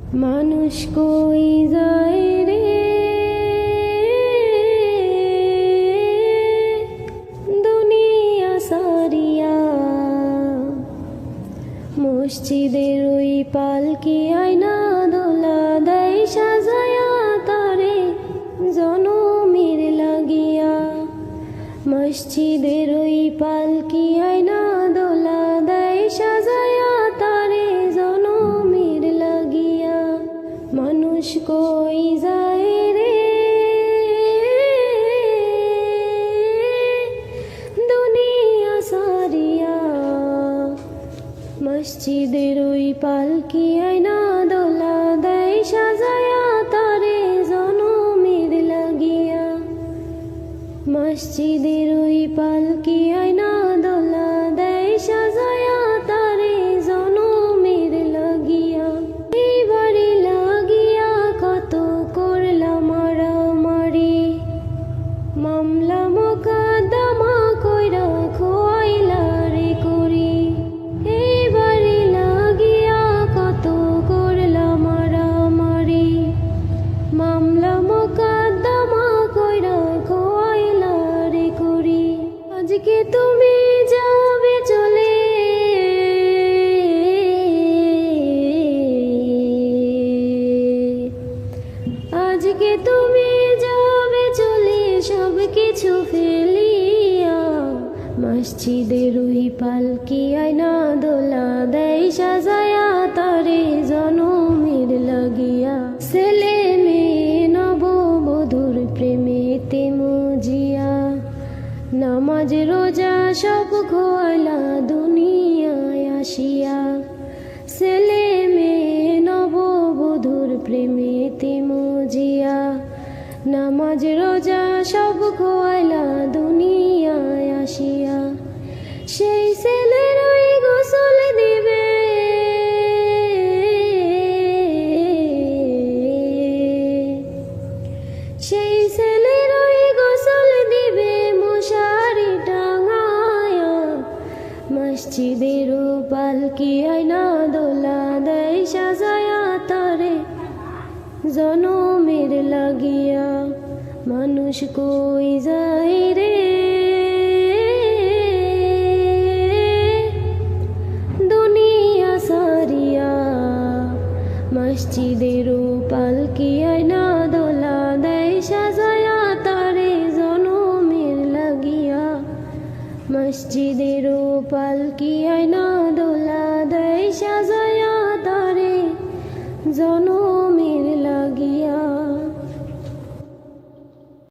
মানুষ কই যায় রে? দুনিয়া সারিয়া, মসজিদের ওই পালকি আয়না দোলা দেয়, সাজায়া তারে জনমের লাগিয়া। মসজিদের ওই পালকি আয়না দোলা দেয়, সাজায়া মসজিদের ওই পালকি আয়না দোলা দেয় সাজায়া, তারে জনমের লাগিয়া। মসজিদের ওই পালকি আয়না দোলা আজকে তুমি যাবে চলে। আজকে তুমি যাবে চলে, সব কিছু ফেলিয়া। মসজিদের ওই পালকি আয়না দোলা দেয় সাজায়া তারে। নামাজ, রোজা সব খোয়ালা দুনিয়ায় আসিয়া। ছেলে মেয়ে, নববধূর প্রেমেতে মজিয়া। নামাজ, রোজা সব খোয়ালা দুনিয়ায় আসিয়া। সেই ছেলের ওই গোসল দিবে। সেই ছেলের মসজিদের পালকি আয়না দোলা দেয় সাজায়া তারে? জনমের লাগিয়া মানুষ কই যায় রে? দুনিয়া সারিয়া মসজিদের মসজিদের পালকি আয়না দোলা দেয় সাজায়া তারে? লাগিয়া